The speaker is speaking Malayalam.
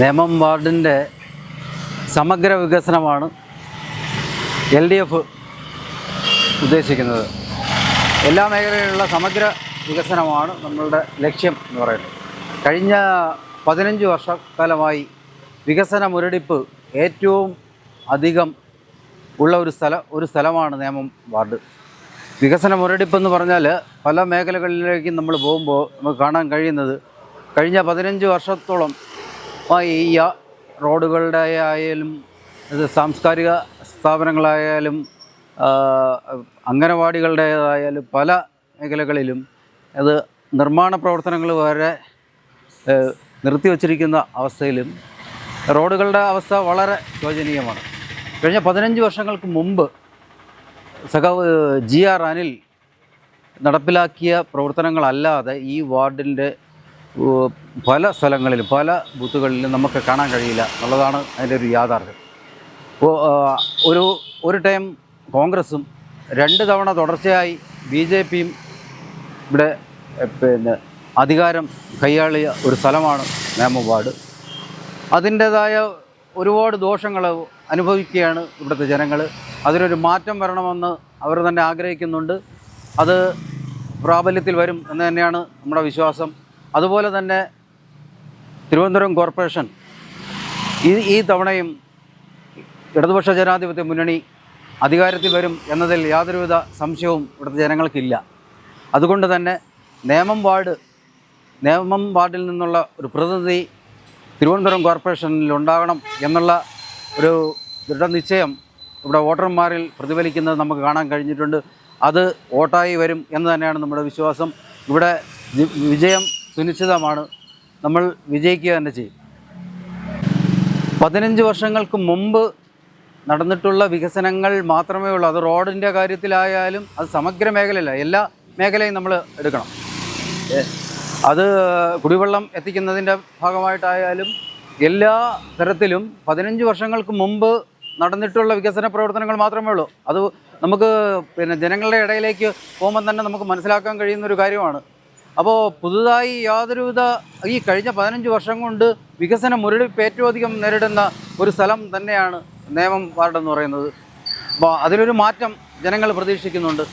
നേമം വാർഡിന്റെ സമഗ്ര വികസനമാണ് എൽ ഡി എഫ് ഉദ്ദേശിക്കുന്നത്. എല്ലാ മേഖലയിലുള്ള സമഗ്ര വികസനമാണ് നമ്മളുടെ ലക്ഷ്യം എന്ന് പറയുന്നത്. കഴിഞ്ഞ പതിനഞ്ച് വർഷക്കാലമായി വികസന മുരടിപ്പ് ഏറ്റവും അധികം ഉള്ള ഒരു സ്ഥല ഒരു സ്ഥലമാണ് നേമം വാർഡ്. വികസന മുരടിപ്പ് എന്ന് പറഞ്ഞാൽ പല മേഖലകളിലേക്കും നമ്മൾ പോകുമ്പോൾ നമുക്ക് കാണാൻ കഴിയുന്നത് കഴിഞ്ഞ പതിനഞ്ച് വർഷത്തോളം ഈ റോഡുകളുടെ ആയാലും സാംസ്കാരിക സ്ഥാപനങ്ങളായാലും അംഗനവാടികളുടേതായാലും പല മേഖലകളിലും അത് നിർമ്മാണ പ്രവർത്തനങ്ങൾ വരെ നിർത്തിവച്ചിരിക്കുന്ന അവസ്ഥയിലും റോഡുകളുടെ അവസ്ഥ വളരെ ശോചനീയമാണ്. കഴിഞ്ഞ പതിനഞ്ച് വർഷങ്ങൾക്ക് മുമ്പ് സഖാവ് ജി ആർ അനിൽ നടപ്പിലാക്കിയ പ്രവർത്തനങ്ങളല്ലാതെ ഈ വാർഡിന്റെ പല സ്ഥലങ്ങളിലും പല ബൂത്തുകളിലും നമുക്ക് കാണാൻ കഴിയില്ല എന്നുള്ളതാണ് അതിന്റെ ഒരു യാഥാർത്ഥ്യം. ഒരു ഒരു ടൈം കോൺഗ്രസും രണ്ട് തവണ തുടർച്ചയായി ബി ജെ പിയും ഇവിടെ പിന്നെ അധികാരം കൈയാളിയ ഒരു സ്ഥലമാണ് നേമം വാർഡ് അതിന്റേതായ ഒരുപാട് ദോഷങ്ങൾ അനുഭവിക്കുകയാണ് ഇവിടുത്തെ ജനങ്ങൾ. അതിനൊരു മാറ്റം വരണമെന്ന് അവർ തന്നെ ആഗ്രഹിക്കുന്നുണ്ട്. അത് പ്രാബല്യത്തിൽ വരും എന്ന് തന്നെയാണ് നമ്മുടെ വിശ്വാസം. അതുപോലെ തന്നെ തിരുവനന്തപുരം കോർപ്പറേഷൻ ഈ ഈ തവണയും ഇടതുപക്ഷ ജനാധിപത്യ മുന്നണി അധികാരത്തിൽ വരും എന്നതിൽ യാതൊരുവിധ സംശയവും ഇവിടുത്തെ ജനങ്ങൾക്കില്ല. അതുകൊണ്ട് തന്നെ നേമം വാർഡ് നേമം വാർഡിൽ നിന്നുള്ള ഒരു പ്രതിനിധി തിരുവനന്തപുരം കോർപ്പറേഷനിൽ ഉണ്ടാകണം എന്നുള്ള ഒരു ദൃഢനിശ്ചയം ഇവിടെ വോട്ടർമാരിൽ പ്രതിഫലിക്കുന്നത് നമുക്ക് കാണാൻ കഴിഞ്ഞിട്ടുണ്ട്. അത് വോട്ടായി വരും എന്ന് തന്നെയാണ് നമ്മുടെ വിശ്വാസം. ഇവിടെ വിജയം സുനിശ്ചിതമാണ്. നമ്മൾ വിജയിക്കുക തന്നെ ചെയ്യും. പതിനഞ്ച് വർഷങ്ങൾക്ക് മുമ്പ് നടന്നിട്ടുള്ള വികസനങ്ങൾ മാത്രമേ ഉള്ളൂ. അത് റോഡിന്റെ കാര്യത്തിലായാലും അത് സമഗ്ര മേഖലയല്ല. എല്ലാ മേഖലയും നമ്മൾ എടുക്കണം. അത് കുടിവെള്ളം എത്തിക്കുന്നതിന്റെ ഭാഗമായിട്ടായാലും എല്ലാ തരത്തിലും പതിനഞ്ച് വർഷങ്ങൾക്ക് മുമ്പ് നടന്നിട്ടുള്ള വികസന പ്രവർത്തനങ്ങൾ മാത്രമേ ഉള്ളൂ. അത് നമുക്ക് പിന്നെ ജനങ്ങളുടെ ഇടയിലേക്ക് പോകുമ്പോൾ തന്നെ നമുക്ക് മനസ്സിലാക്കാൻ കഴിയുന്ന ഒരു കാര്യമാണ്. അപ്പോൾ പുതുതായി യാതൊരുവിധ ഈ കഴിഞ്ഞ പതിനഞ്ച് വർഷം കൊണ്ട് വികസന മുരടിപ്പ് ഏറ്റവും അധികം നേരിടുന്ന ഒരു സ്ഥലം തന്നെയാണ് നേമം വാർഡ് എന്ന് പറയുന്നത്. അപ്പോൾ അതിലൊരു മാറ്റം ജനങ്ങൾ പ്രതീക്ഷിക്കുന്നുണ്ട്.